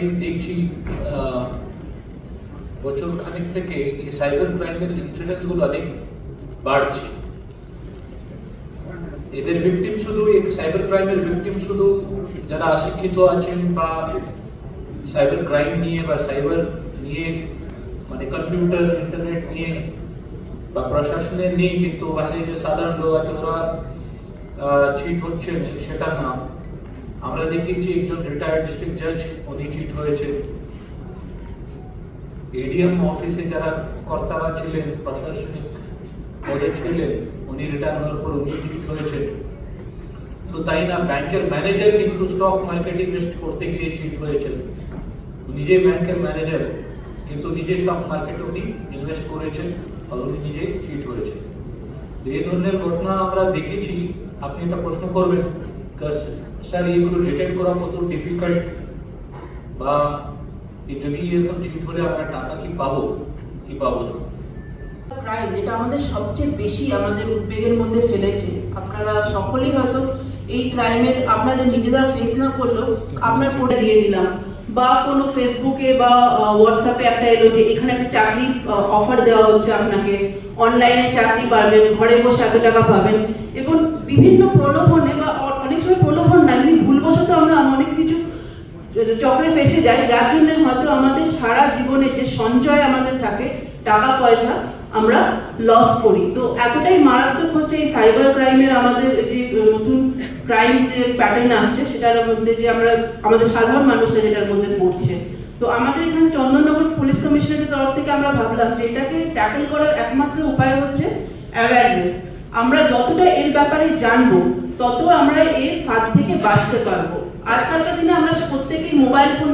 আমি দেখছি বছর খানিক থেকে এই সাইবার ক্রাইমের ইনসিডেন্টগুলো অনেক বাড়ছে এদের ভিকটিম শুধু সাইবার ক্রাইমের ভিকটিম শুধু যারা অশিক্ষিত আছেন বা সাইবার ক্রাইম নিয়ে বা সাইবার নিয়ে মানে কম্পিউটার ইন্টারনেট নিয়ে বা প্রশাসনের নিয়ে কিন্তু বাইরে যে সাধারণ লোক আছে ওরা চিট হচ্ছে সেটা না আমরা দেখেছি একজন রিটায়ার্ড ডিস্ট্রিক্ট উনি চিট হয়েছে। এডিএম অফিসে যারা কর্তারা ছিলেন, প্রশাসনিক পদে ছিলেন, উনি রিটায়ার হওয়ার পর উনি চিট হয়েছে। তো তাই না ব্যাংকের ম্যানেজার কিন্তু স্টক মার্কেট ইনভেস্ট করতে গিয়ে চিট হয়েছে নিজে ব্যাংকের ম্যানেজার কিন্তু নিজে স্টক মার্কেটে উনি ইনভেস্ট করেছেন, আর উনি নিজে চিট হয়েছে এই ধরনের ঘটনা আমরা দেখেছি। আপনি একটা প্রশ্ন করবেন স্যার এগুলো ডিটেক্ট করা কত ডিফিকাল্ট বা যদি এরকম চিট হলে আমরা টাকা কি পাবো কি পাবো না ক্রাইম যেটা আমাদের সবচেয়ে বেশি আমাদের উদ্বেগের মধ্যে ফেলেছে। আপনারা সকলেই হয়তো এই ক্রাইমের আপনাদের নিজেরা ফেস না করলেও আপনার পড়ে দিয়ে দিলাম। বা কোনো ফেসবুকে বা হোয়াটসঅ্যাপে একটা এলো যে এখানে একটা চাকরি অফার দেওয়া হচ্ছে আপনাকে। অনলাইনে চাকরি পাবেন, ঘরে বসে এত টাকা পাবেন। এবং বিভিন্ন প্রলোভনে চক্রে ফেসে যাই যার জন্য হয়তো আমাদের সারা জীবনে যে সঞ্চয় আমাদের থাকে, টাকা, পয়সা, আমরা লস করি। তো এতটাই মারাত্মক হচ্ছে এই সাইবার ক্রাইমের আমাদের যে নতুন ক্রাইম যে প্যাটার্ন আসছে, সেটার মধ্যে যে আমরা, আমাদের সাধারণ মানুষরা যেটার মধ্যে পড়ছে। তো আমাদের এখানে চন্দননগর পুলিশ কমিশনারের তরফ থেকে আমরা ভাবলাম যে এটাকে ট্যাকেল করার একমাত্র উপায় হচ্ছে অ্যাওয়ারনেস আমরা যতটা এর ব্যাপারে জানব তত আমরা এর ফাঁদ থেকে বাঁচতে পারব। আজকালকার দিনে আমরা প্রত্যেকেই মোবাইল ফোন